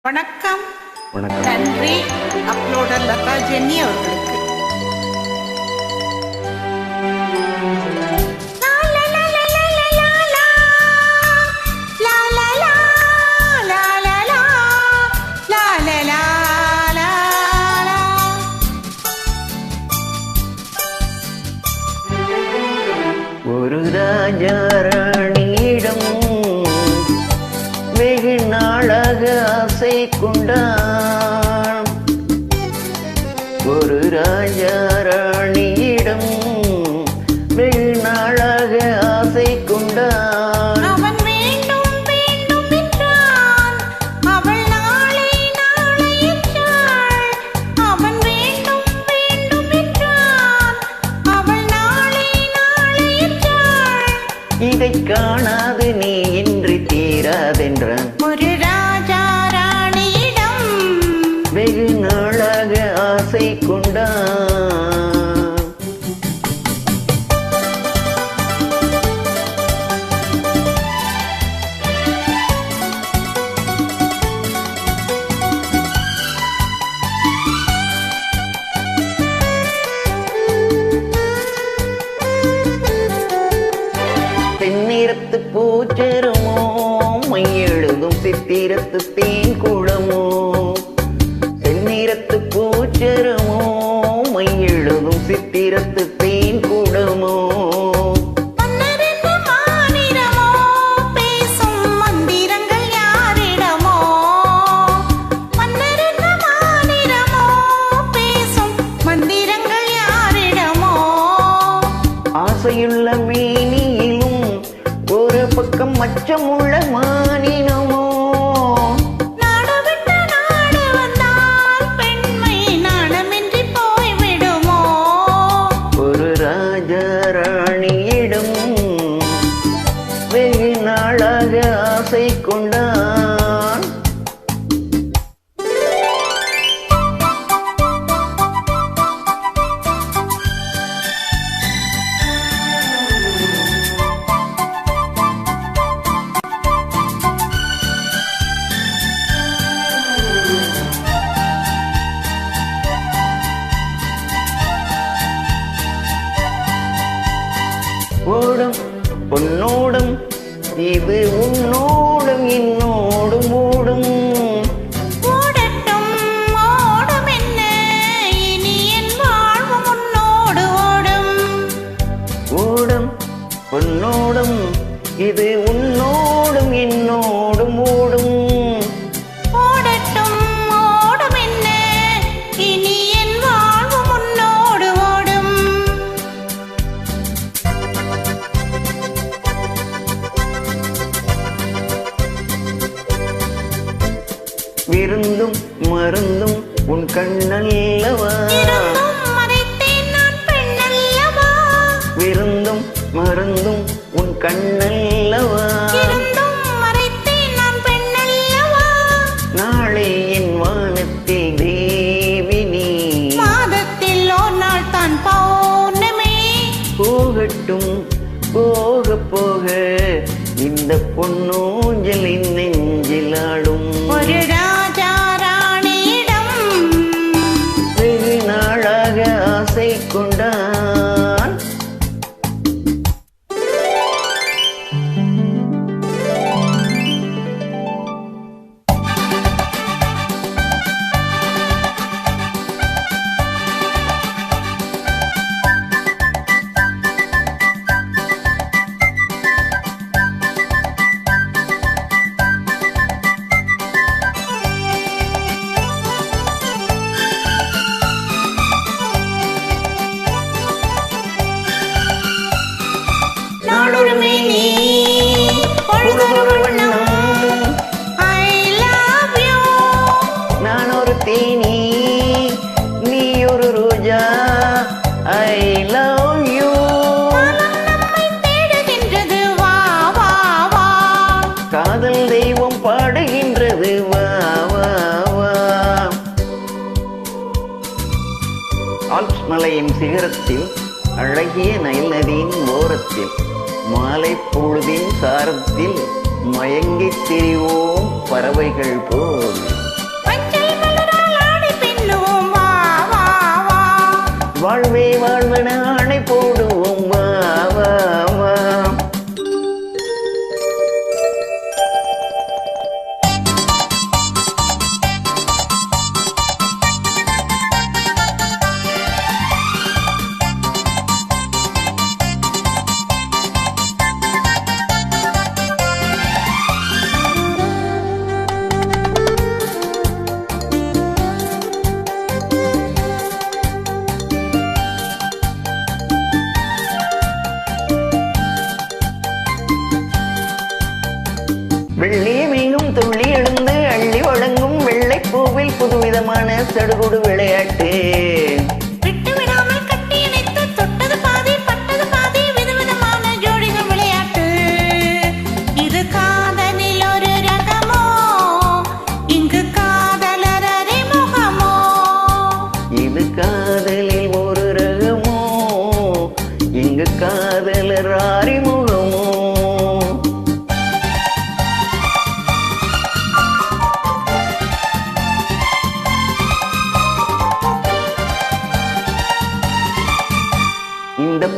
வணக்கம். வணக்கம். நன்றி. அப்லோடர் லதா ஜென்னி அவர்களுக்கு. வேண்டும் வேண்டும் என்றான். அவள் நாளை நாளை என்றாள். இதை காணாது நீ இன்று தீராதென்றான். பக்கம் மச்சமுள்ள மானினமோ? நாடு விட்டு நாடு வந்தால் பெண்மை நாணமின்றி போய்விடுமோ? ஒரு ராஜாராணியிடம் வெகு நாளாக ஆசை கொண்டான் பொன்னோடும் இது உன்னோடும் இன்னோடும் ஓடும் விருந்தும் மருந்தும் உன் கண்ணல்லவா? விருந்தும் மருந்தும் உன் கண்ணல்லவா? நாளை என் வானத்தில் தேவி நீ. மாதத்தில் ஒரு நாள் தான் பௌர்ணமி. போகட்டும் போக போக இந்த பொன்னூஞ்சலின் ஐ லவ் யூ நான் ஒரு தேனி. நீ ஒரு ரோஜா. ஐ லவ் யூ காதல் தெய்வம் பாடுகின்றது. வா வா வா. ஆல்ப்ஸ் மலையின் சிகரத்தில் அழகிய நைல் நதியின் ஓரத்தில். மாலை பொழுதின் சாரத்தில் மயங்கித் திரிவோம் பறவைகள் போல். வாழ்வே வாழ் வெள்ளி மீண்டும் துள்ளி எழுந்து அள்ளி வழங்கும் வெள்ளை பூவில் புதுவிதமான சடுகுடு விளையாட்டு.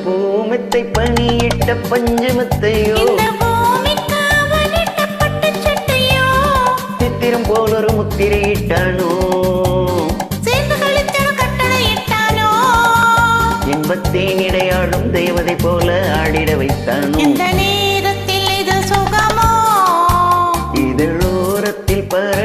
பூமத்தை பணியிட்ட பஞ்சமத்தையோ சித்திரம் போலொரு முத்திரையிட்டானோ இன்பத்தின் இடையாடும் தேவதை போல ஆடிட வைத்தானோ. இந்த நேரத்தில் இது சுகமோ? இதழோரத்தில் பர